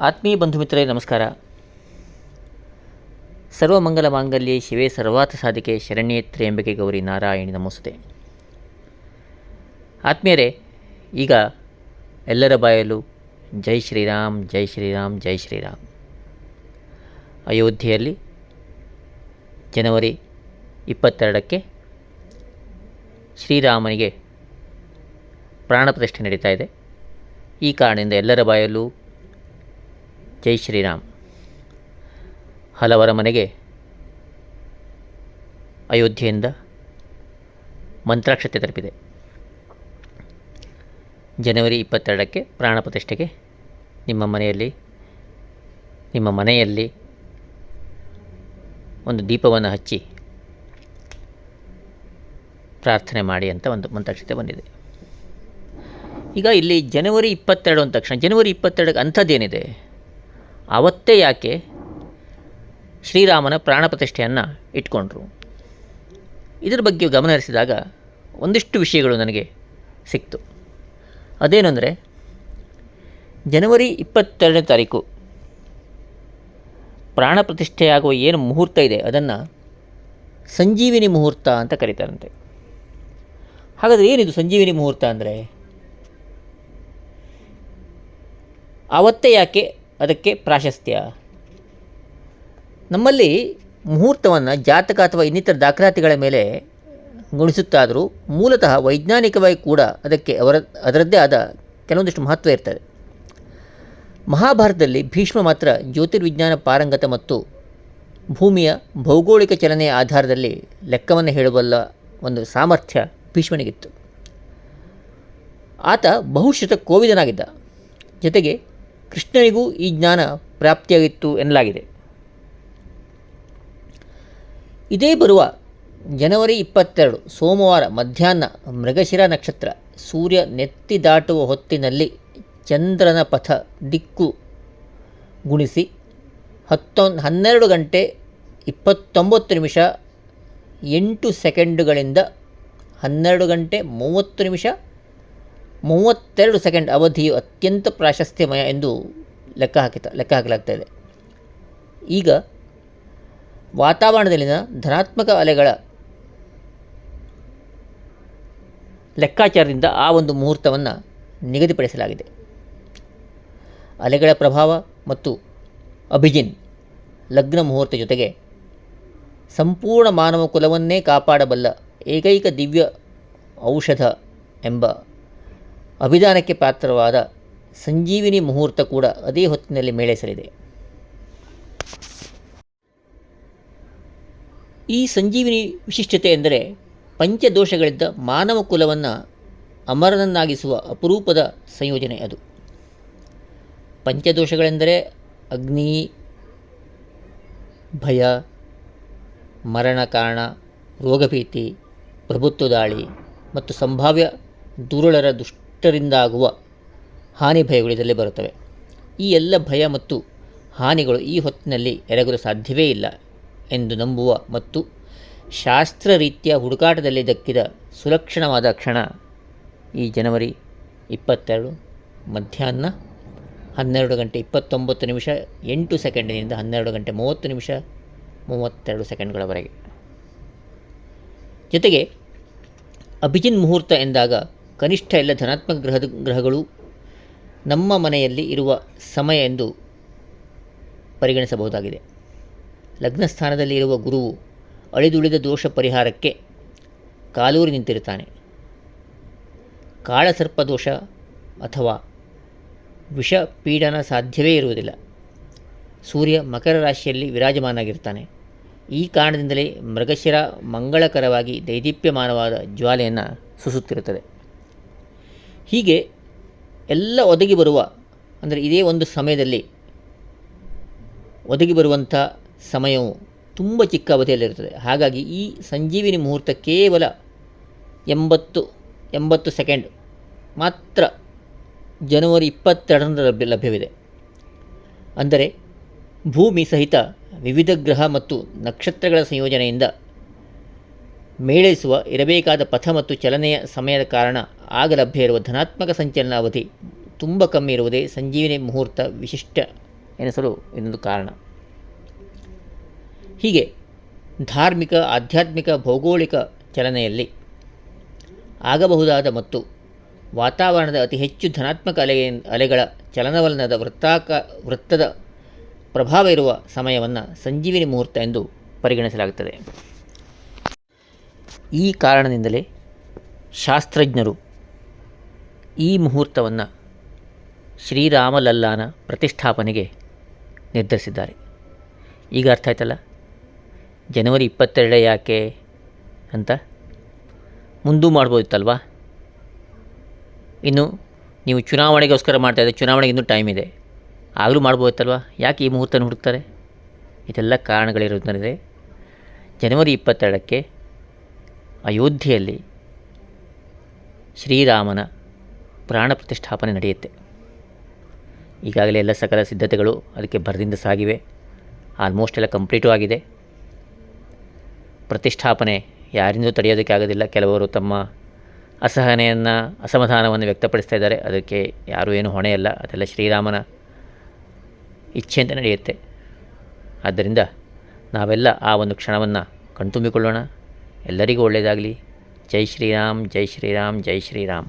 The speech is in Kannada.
ಆತ್ಮೀಯ ಬಂಧು ಮಿತ್ರರೇ, ನಮಸ್ಕಾರ. ಸರ್ವಮಂಗಲ ಮಾಂಗಲ್ಯೆ ಶಿವೇ ಸರ್ವಾತ ಸಾಧಿಕೆ ಶರಣ್ಯೇ ಎಂಬಿಕೆ ಗೌರಿ ನಾರಾಯಣಿ ನಮಸ್ತೆ. ಆತ್ಮೀಯರೇ, ಈಗ ಎಲ್ಲರ ಬಾಯಲು ಜೈ ಶ್ರೀರಾಮ್ ಜೈ ಶ್ರೀರಾಮ್ ಜೈ ಶ್ರೀರಾಮ್. ಅಯೋಧ್ಯೆಯಲ್ಲಿ ಜನವರಿ ಇಪ್ಪತ್ತೆರಡಕ್ಕೆ ಶ್ರೀರಾಮನಿಗೆ ಪ್ರಾಣ ಪ್ರತಿಷ್ಠೆ ನಡೀತಾ ಇದೆ. ಈ ಕಾರಣದಿಂದ ಎಲ್ಲರ ಬಾಯಲ್ಲೂ ಜೈ ಶ್ರೀರಾಮ್. ಹಲವರ ಮನೆಗೆ ಅಯೋಧ್ಯೆಯಿಂದ ಮಂತ್ರಾಕ್ಷತೆ ತಲುಪಿದೆ. ಜನವರಿ ಇಪ್ಪತ್ತೆರಡಕ್ಕೆ ಪ್ರಾಣ ಪ್ರತಿಷ್ಠೆಗೆ ನಿಮ್ಮ ಮನೆಯಲ್ಲಿ ನಿಮ್ಮ ಮನೆಯಲ್ಲಿ ಒಂದು ದೀಪವನ್ನು ಹಚ್ಚಿ ಪ್ರಾರ್ಥನೆ ಮಾಡಿ ಅಂತ ಒಂದು ಮಂತ್ರಾಕ್ಷತೆ ಬಂದಿದೆ. ಈಗ ಇಲ್ಲಿ ಜನವರಿ ಇಪ್ಪತ್ತೆರಡು ಅಂದ ತಕ್ಷಣ, ಜನವರಿ ಇಪ್ಪತ್ತೆರಡಕ್ಕೆ ಅಂಥದ್ದೇನಿದೆ? ಆವತ್ತೇ ಯಾಕೆ ಶ್ರೀರಾಮನ ಪ್ರಾಣ ಪ್ರತಿಷ್ಠೆಯನ್ನು ಇಟ್ಕೊಂಡ್ರು? ಇದರ ಬಗ್ಗೆ ಗಮನಹರಿಸಿದಾಗ ಒಂದಿಷ್ಟು ವಿಷಯಗಳು ನನಗೆ ಸಿಕ್ತು. ಅದೇನೆಂದರೆ, ಜನವರಿ ಇಪ್ಪತ್ತೆರಡನೇ ತಾರೀಕು ಪ್ರಾಣ ಪ್ರತಿಷ್ಠೆಯಾಗುವ ಏನು ಮುಹೂರ್ತ ಇದೆ, ಅದನ್ನು ಸಂಜೀವಿನಿ ಮುಹೂರ್ತ ಅಂತ ಕರೀತಾರಂತೆ. ಹಾಗಾದರೆ ಏನಿದು ಸಂಜೀವಿನಿ ಮುಹೂರ್ತ ಅಂದರೆ? ಆವತ್ತೇ ಯಾಕೆ ಅದಕ್ಕೆ ಪ್ರಾಶಸ್ತ್ಯ. ನಮ್ಮಲ್ಲಿ ಮುಹೂರ್ತವನ್ನು ಜಾತಕ ಅಥವಾ ಇನ್ನಿತರ ದಾಖಲಾತಿಗಳ ಮೇಲೆ ಗುಣಿಸುತ್ತಾದರೂ ಮೂಲತಃ ವೈಜ್ಞಾನಿಕವಾಗಿ ಕೂಡ ಅದಕ್ಕೆ ಅವರ, ಅದರದ್ದೇ ಆದ ಕೆಲವೊಂದಿಷ್ಟು ಮಹತ್ವ ಇರ್ತದೆ. ಮಹಾಭಾರತದಲ್ಲಿ ಭೀಷ್ಮ ಮಾತ್ರ ಜ್ಯೋತಿರ್ವಿಜ್ಞಾನ ಪಾರಂಗತ ಮತ್ತು ಭೂಮಿಯ ಭೌಗೋಳಿಕ ಚಲನೆಯ ಆಧಾರದಲ್ಲಿ ಲೆಕ್ಕವನ್ನು ಹೇಳಬಲ್ಲ ಒಂದು ಸಾಮರ್ಥ್ಯ ಭೀಷ್ಮನಿಗಿತ್ತು. ಆತ ಬಹುಶತ ಕೋವಿದನಾಗಿದ್ದ. ಜೊತೆಗೆ ಕೃಷ್ಣನಿಗೂ ಈ ಜ್ಞಾನ ಪ್ರಾಪ್ತಿಯಾಗಿತ್ತು ಎನ್ನಲಾಗಿದೆ. ಇದೇ ಬರುವ ಜನವರಿ ಇಪ್ಪತ್ತೆರಡು, ಸೋಮವಾರ ಮಧ್ಯಾಹ್ನ ಮೃಗಶಿರ ನಕ್ಷತ್ರ, ಸೂರ್ಯ ನೆತ್ತಿ ದಾಟುವ ಹೊತ್ತಿನಲ್ಲಿ ಚಂದ್ರನ ಪಥ ದಿಕ್ಕು ಗುಣಿಸಿ ಹತ್ತೊಂದು ಹನ್ನೆರಡು ಗಂಟೆ ಇಪ್ಪತ್ತೊಂಬತ್ತು ನಿಮಿಷ ಎಂಟು ಸೆಕೆಂಡುಗಳಿಂದ ಹನ್ನೆರಡು ಗಂಟೆ ಮೂವತ್ತು ನಿಮಿಷ ಮೂವತ್ತೆರಡು ಸೆಕೆಂಡ್ ಅವಧಿಯು ಅತ್ಯಂತ ಪ್ರಾಶಸ್ತ್ಯಮಯ ಎಂದು ಲೆಕ್ಕ ಹಾಕಿತ, ಲೆಕ್ಕ ಹಾಕಲಾಗ್ತಾ ಇದೆ. ಈಗ ವಾತಾವರಣದಲ್ಲಿನ ಧನಾತ್ಮಕ ಅಲೆಗಳ ಲೆಕ್ಕಾಚಾರದಿಂದ ಆ ಒಂದು ಮುಹೂರ್ತವನ್ನು ನಿಗದಿಪಡಿಸಲಾಗಿದೆ. ಅಲೆಗಳ ಪ್ರಭಾವ ಮತ್ತು ಅಭಿಜಿನ್ ಲಗ್ನ ಮುಹೂರ್ತ ಜೊತೆಗೆ ಸಂಪೂರ್ಣ ಮಾನವ ಕುಲವನ್ನೇ ಕಾಪಾಡಬಲ್ಲ ಏಕೈಕ ದಿವ್ಯ ಔಷಧ ಎಂಬ ಅಭಿಧಾನಕ್ಕೆ ಪಾತ್ರವಾದ ಸಂಜೀವಿನಿ ಮುಹೂರ್ತ ಕೂಡ ಅದೇ ಹೊತ್ತಿನಲ್ಲಿ ಮೇಳೈಸಲಿದೆ. ಈ ಸಂಜೀವಿನಿ ವಿಶಿಷ್ಟತೆ ಎಂದರೆ ಪಂಚದೋಷಗಳಿದ್ದ ಮಾನವ ಕುಲವನ್ನು ಅಮರನನ್ನಾಗಿಸುವ ಅಪರೂಪದ ಸಂಯೋಜನೆ ಅದು. ಪಂಚದೋಷಗಳೆಂದರೆ ಅಗ್ನಿ, ಭಯ, ಮರಣ ಕಾರಣ, ರೋಗಭೀತಿ, ಪ್ರಭುತ್ವ ದಾಳಿ ಮತ್ತು ಸಂಭಾವ್ಯ ದುರುಳರ ದುಷ್ಟರಿಂದಾಗುವ ಹಾನಿ ಭಯಗಳು ಇದರಲ್ಲಿ ಬರುತ್ತವೆ. ಈ ಎಲ್ಲ ಭಯ ಮತ್ತು ಹಾನಿಗಳು ಈ ಹೊತ್ತಿನಲ್ಲಿ ಎರಗಲು ಸಾಧ್ಯವೇ ಇಲ್ಲ ಎಂದು ನಂಬುವ ಮತ್ತು ಶಾಸ್ತ್ರ ರೀತಿಯ ಹುಡುಕಾಟದಲ್ಲಿ ದಕ್ಕಿದ ಸುಲಕ್ಷಣವಾದ ಕ್ಷಣ ಈ ಜನವರಿ ಇಪ್ಪತ್ತೆರಡು, ಮಧ್ಯಾಹ್ನ ಹನ್ನೆರಡು ಗಂಟೆ ಇಪ್ಪತ್ತೊಂಬತ್ತು ನಿಮಿಷ ಎಂಟು ಸೆಕೆಂಡಿನಿಂದ ಹನ್ನೆರಡು ಗಂಟೆ ಮೂವತ್ತು ನಿಮಿಷ ಮೂವತ್ತೆರಡು ಸೆಕೆಂಡ್ಗಳವರೆಗೆ. ಜೊತೆಗೆ ಅಭಿಜಿನ್ ಮುಹೂರ್ತ ಎಂದಾಗ ಕನಿಷ್ಠ ಎಲ್ಲ ಧನಾತ್ಮಕ ಗ್ರಹದ ಗ್ರಹಗಳು ನಮ್ಮ ಮನೆಯಲ್ಲಿ ಇರುವ ಸಮಯ ಎಂದು ಪರಿಗಣಿಸಬಹುದಾಗಿದೆ. ಲಗ್ನ ಸ್ಥಾನದಲ್ಲಿ ಇರುವ ಗುರುವು ಅಳಿದುಳಿದ ದೋಷ ಪರಿಹಾರಕ್ಕೆ ಕಾಲೂರಿ ನಿಂತಿರುತ್ತಾನೆ. ಕಾಳಸರ್ಪ ದೋಷ ಅಥವಾ ವಿಷ ಪೀಡನ ಸಾಧ್ಯವೇ ಇರುವುದಿಲ್ಲ. ಸೂರ್ಯ ಮಕರ ರಾಶಿಯಲ್ಲಿ ವಿರಾಜಮಾನಾಗಿರ್ತಾನೆ ಈ ಕಾರಣದಿಂದಲೇ ಮೃಗಶಿರ ಮಂಗಳಕರವಾಗಿ ದೈದೀಪ್ಯಮಾನವಾದ ಜ್ವಾಲೆಯನ್ನು ಸುಸುತ್ತಿರುತ್ತದೆ. ಹೀಗೆ ಎಲ್ಲ ಒದಗಿ ಬರುವ, ಅಂದರೆ ಇದೇ ಒಂದು ಸಮಯದಲ್ಲಿ ಒದಗಿ ಬರುವಂಥ ಸಮಯವು ತುಂಬ ಚಿಕ್ಕ ಅವಧಿಯಲ್ಲಿರುತ್ತದೆ. ಹಾಗಾಗಿ ಈ ಸಂಜೀವಿನಿ ಮುಹೂರ್ತ ಕೇವಲ ಎಂಬತ್ತು ಎಂಬತ್ತು ಸೆಕೆಂಡ್. ಮಾತ್ರ ಜನವರಿ ಇಪ್ಪತ್ತೆರಡರಂದು ಲಭ್ಯ, ಲಭ್ಯವಿದೆ. ಅಂದರೆ ಭೂಮಿ ಸಹಿತ ವಿವಿಧ ಗ್ರಹ ಮತ್ತು ನಕ್ಷತ್ರಗಳ ಸಂಯೋಜನೆಯಿಂದ ಮೇಳೈಸುವ, ಇರಬೇಕಾದ ಪಥ ಮತ್ತು ಚಲನೆಯ ಸಮಯದ ಕಾರಣ ಆಗ ಲಭ್ಯ ಇರುವ ಧನಾತ್ಮಕ ಸಂಚಲನ ಅವಧಿ ತುಂಬ ಕಮ್ಮಿ ಇರುವುದೇ ಸಂಜೀವಿನಿ ಮುಹೂರ್ತ ವಿಶಿಷ್ಟ ಎನಿಸಲು ಇನ್ನೊಂದು ಕಾರಣ. ಹೀಗೆ ಧಾರ್ಮಿಕ, ಆಧ್ಯಾತ್ಮಿಕ, ಭೌಗೋಳಿಕ ಚಲನೆಯಲ್ಲಿ ಆಗಬಹುದಾದ ಮತ್ತು ವಾತಾವರಣದ ಅತಿ ಹೆಚ್ಚು ಧನಾತ್ಮಕ ಅಲೆ, ಅಲೆಗಳ ಚಲನವಲನದ ವೃತ್ತಾಕ, ವೃತ್ತದ ಪ್ರಭಾವ ಇರುವ ಸಮಯವನ್ನು ಸಂಜೀವಿನಿ ಮುಹೂರ್ತ ಎಂದು ಪರಿಗಣಿಸಲಾಗುತ್ತದೆ. ಈ ಕಾರಣದಿಂದಲೇ ಶಾಸ್ತ್ರಜ್ಞರು ಈ ಮುಹೂರ್ತವನ್ನು ಶ್ರೀರಾಮಲಲ್ಲಾನ ಪ್ರತಿಷ್ಠಾಪನೆಗೆ ನಿರ್ಧರಿಸಿದ್ದಾರೆ. ಈಗ ಅರ್ಥ ಆಯ್ತಲ್ಲ? ಜನವರಿ ಇಪ್ಪತ್ತೆರಡ ಯಾಕೆ ಅಂತ ಮುಂದೂ ಮಾಡ್ಬೋದಿತ್ತಲ್ವಾ? ಇನ್ನು ನೀವು ಚುನಾವಣೆಗೋಸ್ಕರ ಮಾಡ್ತಾಯಿದ್ರೆ ಚುನಾವಣೆಗೆ ಇನ್ನೂ ಟೈಮ್ ಇದೆ. ಆಗಲೂ ಮಾಡ್ಬೋದಿತ್ತಲ್ವಾ? ಯಾಕೆ ಈ ಮುಹೂರ್ತನ ಹುಡುಕ್ತಾರೆ? ಇದೆಲ್ಲ ಕಾರಣಗಳಿರೋದ್ರಿಂದ ಜನವರಿ ಇಪ್ಪತ್ತೆರಡಕ್ಕೆ ಅಯೋಧ್ಯೆಯಲ್ಲಿ ಶ್ರೀರಾಮನ ಪ್ರಾಣ ಪ್ರತಿಷ್ಠಾಪನೆ ನಡೆಯುತ್ತೆ. ಈಗಾಗಲೇ ಎಲ್ಲ ಸಕಲ ಸಿದ್ಧತೆಗಳು ಅದಕ್ಕೆ ಭರದಿಂದ ಸಾಗಿವೆ. ಆಲ್ಮೋಸ್ಟ್ ಎಲ್ಲ ಕಂಪ್ಲೀಟೂ ಆಗಿದೆ. ಪ್ರತಿಷ್ಠಾಪನೆ ಯಾರಿಂದೂ ತಡೆಯೋದಕ್ಕೆ ಆಗೋದಿಲ್ಲ. ಕೆಲವರು ತಮ್ಮ ಅಸಹನೆಯನ್ನು, ಅಸಮಾಧಾನವನ್ನು ವ್ಯಕ್ತಪಡಿಸ್ತಾ ಇದ್ದಾರೆ. ಅದಕ್ಕೆ ಯಾರೂ ಏನು ಹೊಣೆಯಲ್ಲ ಅದೆಲ್ಲ ಶ್ರೀರಾಮನ ಇಚ್ಛೆಯಂತೆ ನಡೆಯುತ್ತೆ. ಆದ್ದರಿಂದ ನಾವೆಲ್ಲ ಆ ಒಂದು ಕ್ಷಣವನ್ನು ಕಣ್ತುಂಬಿಕೊಳ್ಳೋಣ. ಎಲ್ಲರಿಗೂ ಒಳ್ಳೆಯದಾಗಲಿ ಜೈ ಶ್ರೀರಾಮ್ ಜೈ ಶ್ರೀರಾಮ್ ಜೈ ಶ್ರೀರಾಮ್.